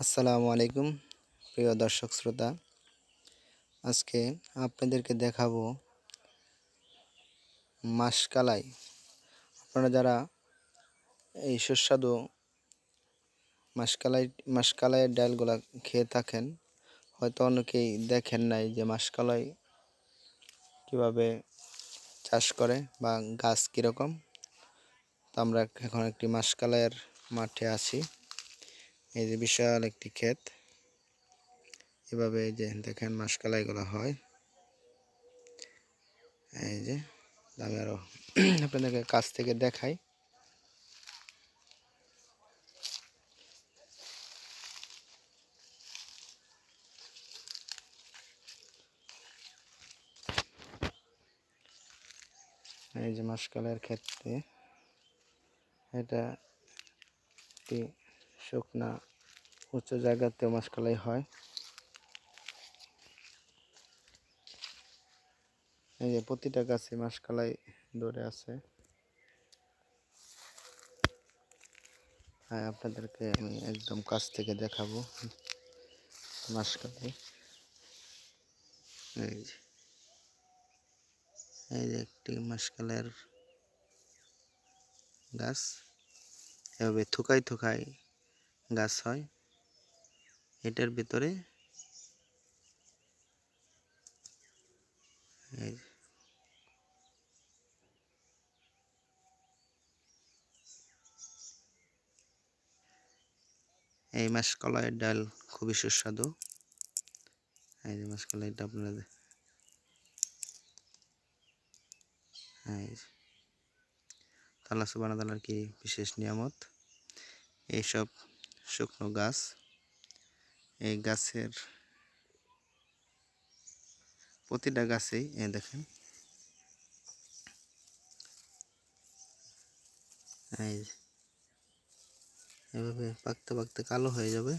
আসসালামু আলাইকুম, প্রিয় দর্শক শ্রোতা। আজকে আপনাদেরকে দেখাবো মাসকালাই। আপনারা যারা এই সুস্বাদু মাসকালাই, মাসকালাইয়ের ডালগুলা খেয়ে থাকেন, হয়তো অনেকেই দেখেন নাই যে মাসকালাই কীভাবে চাষ করে বা গাছ কীরকম। তো আমরা এখন একটি মাসকালাইয়ের মাঠে আছি। এই যে বিশাল একটি ক্ষেত। এভাবে এই যে দেখেন মাসকালাইগুলো হয়। এই যে আমি আরও আপনাদেরকে কাছ থেকে দেখাই। এই যে মাসকালের ক্ষেত্রে এটা একটি শুকনা উঁচু জায়গাতেও মাসকালাই হয়। এই যে প্রতিটা গাছে মাসকালাই ধরে আছে। হ্যাঁ আপনাদেরকে আমি একদম কাছ থেকে দেখাবো মাসকালাই এই যে এই যে একটি মাসকালের গাছ। এভাবে থুকাই থুকাই গাছ হয়, এটার ভিতরে এই মাসকলাইয়ের ডাল খুবই সুস্বাদু। এই যে মাসকলাইটা আপনারা তালা সুবানা তালার কি বিশেষ নিয়ামত? এইসব শুকনো গাছ। এই গাছের প্রতিটা গাছেই এ দেখেন। এই এভাবে পাকতে পাকতে কালো হয়ে যাবে।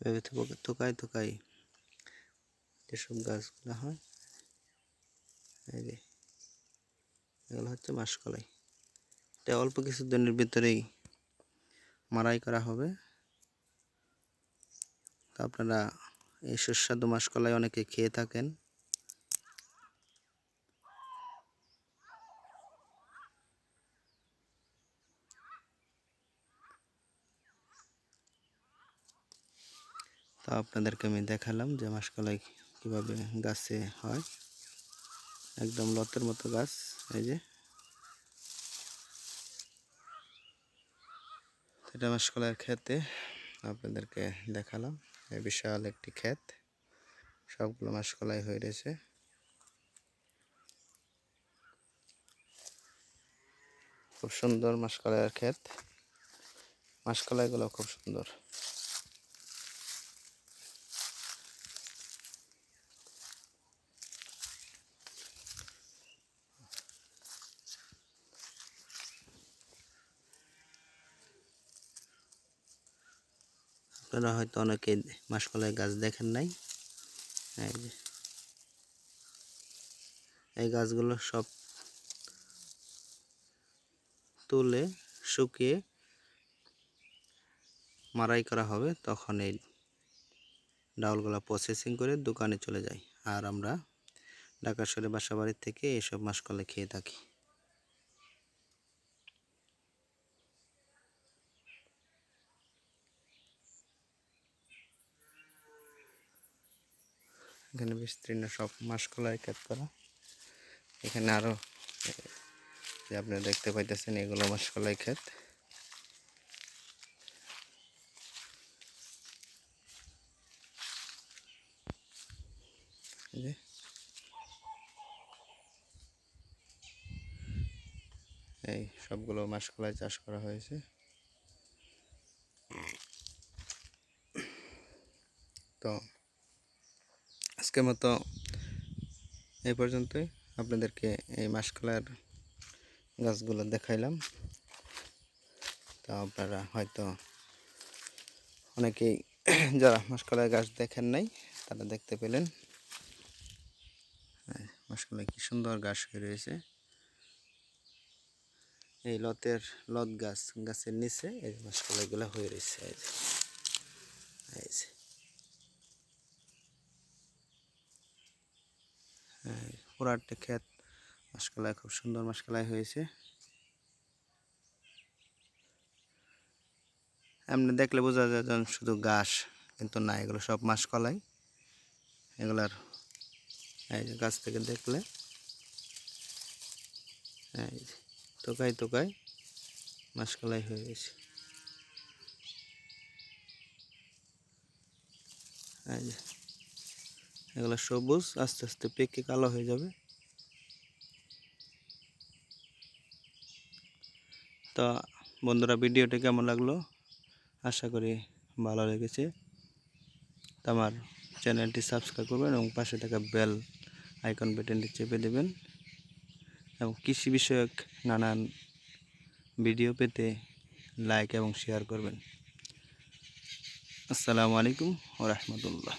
এভাবে থোকায় থোকায় যেসব গাছগুলো হয় এই যে, এগুলো হচ্ছে মাসকলাই এটা অল্প কিছু দিনের ভিতরেই মারাই করা হবে। তো আপনারা এই সুস্বাদু মাসকলাই অনেকে খেয়ে থাকেন। তো আপনাদেরকে আমি দেখালাম যে মাসকলাই কীভাবে গাছে হয়। একদম লতের মতো গাছ, এই যে। এটা মাসকলাইয়ের খেতে, আপনাদেরকে দেখালাম। বিশাল একটি ক্ষেত, সবগুলো মাসকলাই হয়ে রয়েছে। খুব সুন্দর মাসকলাইয়ের ক্ষেত। মাসকলাইগুলো খুব সুন্দর। আপনারা হয়তো অনেকে মাসকলাই গাছ দেখেন নাই। এই গাছগুলো সব তুলে শুকিয়ে মারাই করা হবে, তখন এই ডাউলগুলো প্রসেসিং করে দোকানে চলে যায়। আর আমরা ঢাকা শহরে বাসা বাড়ির থেকে এসব মাসকলাই খেয়ে থাকি। এখানে বিস্তীর্ণ সব মাসকলাই ক্ষেত করা। এখানে আরও যে আপনারা দেখতে পাইতেছেন, এগুলো মাসকলাই ক্ষেত। এই সবগুলো মাসকলাই চাষ করা হয়েছে। তো আজকের মতো এই পর্যন্তই। আপনাদেরকে এই মাসকলার গাছগুলো দেখাইলাম। তা আপনারা হয়তো অনেকেই যারা মাসকলার গাছ দেখেন নাই, তারা দেখতে পেলেন। মাসাল্লাহ কি সুন্দর গাছ হয়ে রয়েছে। এই লতের লত গাছ গাছের নিচে এই মাসাল্লাহ এগুলো হয়ে রয়েছে। এই যে এই যে হ্যাঁ, পুরো একটা ক্ষেত মাসকালায় খুব সুন্দর মাসকালায় হয়েছে। এমনি দেখলে বোঝা যায় যেন শুধু ঘাস, কিন্তু না, এগুলো সব মাসকলাই। এগুলার, এই যে গাছ থেকে দেখলে। তোকাই তোকাই মাসকলাই হয়ে গেছে। এই যে এগুলো সবুজ, আস্তে আস্তে পেকে কালো হয়ে যাবে। তো বন্ধুরা, ভিডিওটি কেমন লাগল? আশা করি ভালো লেগেছে। তো আমার চ্যানেলটি সাবস্ক্রাইব করবেন এবং পাশে থাকা বেল আইকন বাটনটি চেপে দেবেন। এবং কৃষি বিষয়ক নানান ভিডিও পেতে লাইক এবং শেয়ার করবেন। আসসালামু আলাইকুম ও রহমতুল্লাহ।